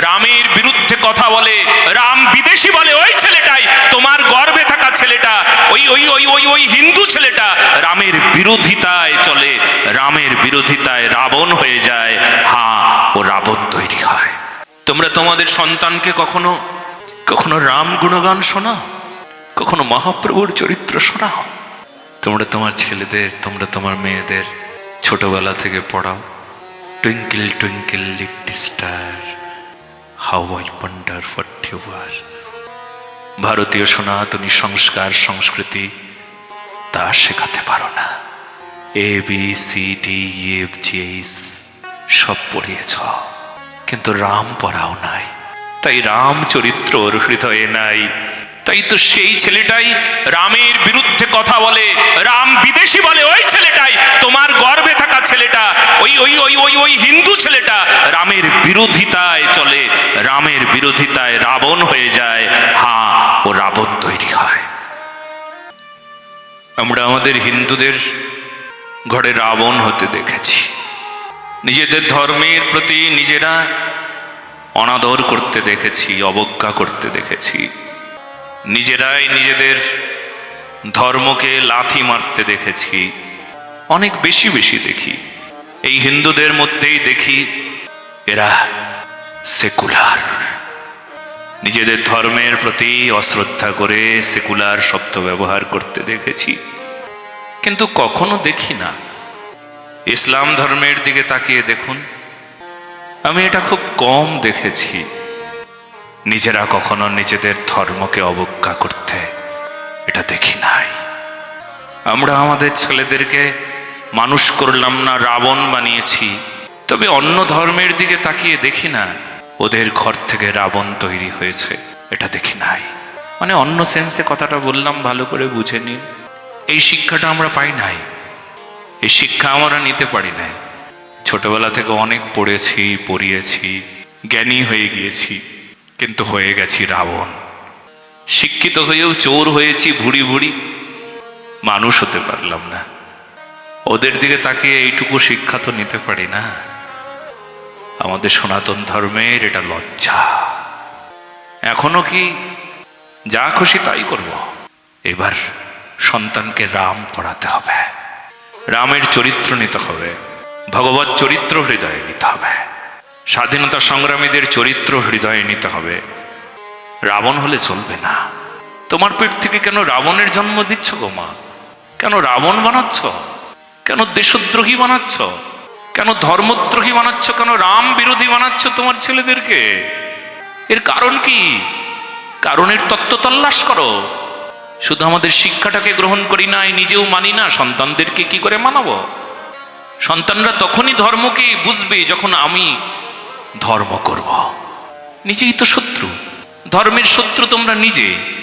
রামের বিরুদ্ধে কথা বলে, রাম বিদেশি বলে, ওই ছেলেটাই, তোমার গর্বে থাকা ছেলেটা, ওই ওই ওই ওই ওই হিন্দু ছেলেটা। রামের বিরোধিতায় চলে, রামের বিরোধিতায় রাবণ হয়ে যায়। হ্যাঁ ও রাবণ তৈরি হয়। তোমরা তোমাদের সন্তানকে কখনো কখনো রাম গুণগান শোনাও? কখনো মহাপ্রভুর চরিত্র শোনাও? তোমরা তোমার ছেলেদের, তোমরা তোমার মেয়েদের ছোটবেলা থেকে পড়াও। Twinkle twinkle little star how I wonder what you are ভারতীয় সনাতনী সংস্কার সংস্কৃতি তা শেখাতে পারো না। A B C D F G সব পড়িয়েছ। কিন্তু রাম পড়াও নাই। তাই রাম চরিত্র ওর হৃদয়ে নাই। তাই তো সেই ছেলেটাই রামের বিরুদ্ধে কথা বলে, রাম বিদেশি বলে, ওই ছেলেটাই, তোমার গর্বে থাকা ছেলেটা, ওই ওই ওই ওই ওই হিন্দু ছেলেটা। রামের বিরোধিতায় চলে, রামের বিরোধিতায় রাবণ হয়ে যায়। হ্যাঁ ও রাবণ তৈরি হয়। আমরা আমাদের হিন্দুদের ঘরে রাবণ হতে দেখেছি। নিজেদের ধর্মের প্রতি নিজেরা অনাদর করতে দেখেছি, অবজ্ঞা করতে দেখেছি। নিজেরাই নিজেদের ধর্মকে লাথি মারতে দেখেছি, অনেক বেশি বেশি দেখি। এই হিন্দুদের মধ্যেই দেখি এরা সেকুলার। নিজেদের ধর্মের প্রতি অশ্রদ্ধা করে সেকুলার শব্দ ব্যবহার করতে দেখেছি, কিন্তু কখনো দেখি না। ইসলাম ধর্মের দিকে তাকিয়ে দেখুন, আমি এটা খুব কম দেখেছি। নিজেরা কখনো নিজেদের ধর্মকে অবজ্ঞা করতে এটা দেখি নাই। আমরা আমাদের ছেলেদেরকে মানুষ করলাম না, রাবণ বানিয়েছি। তবে অন্য ধর্মের দিকে তাকিয়ে দেখি না, ওদের ঘর থেকে রাবণ তৈরি হয়েছে, এটা দেখি নাই। মানে অন্য সেন্সে কথাটা বললাম, ভালো করে বুঝে নিন। এই শিক্ষাটা আমরা পাই নাই। এই শিক্ষা আমরা নিতে পারি নাই। ছোটবেলা থেকে অনেক পড়েছি, পড়িয়েছি, জ্ঞানী হয়ে গিয়েছি। কিন্তু হয়ে গেছি রাবণ। শিক্ষিত হয়েও চোর হয়েছি ভুড়ি ভুড়ি। মানুষ হতে পারলাম না। ওদের দিকে তাকিয়ে এইটুকু শিক্ষা তো নিতে পারি না। আমাদের সনাতন ধর্মের এটা লজ্জা। এখনও কি যা খুশি তাই করব। এবার সন্তানকে রাম পড়াতে হবে। রামের চরিত্র নিতে হবে। ভগবত চরিত্র হৃদয়ে নিতে হবে। স্বাধীনতা সংগ্রামীদের চরিত্র হৃদয়ে নিতে হবে। রাবণ হলে চলবে না। তোমার পেট থেকে কেন রাবণের জন্ম দিচ্ছ গো মা? কেন রাবণ বানাচ্ছ? কেন দেশদ্রোহী বানাচ্ছ? কেন ধর্মদ্রোহী বানাচ্ছ? কেন রাম বিরোধী বানাচ্ছ তোমার ছেলেদেরকে? এর কারণ কি? কারণের তত্ত্ব তল্লাশ করো। শুধু আমাদের শিক্ষাটাকে গ্রহণ করি না নিজেও মানি না, সন্তানদেরকে কি করে মানাবো? সন্তানরা তখনই ধর্মকে বুঝবে যখন আমি ধর্ম করব। নিজেই তো শত্রু। ধর্মের শত্রু তোমরা নিজে।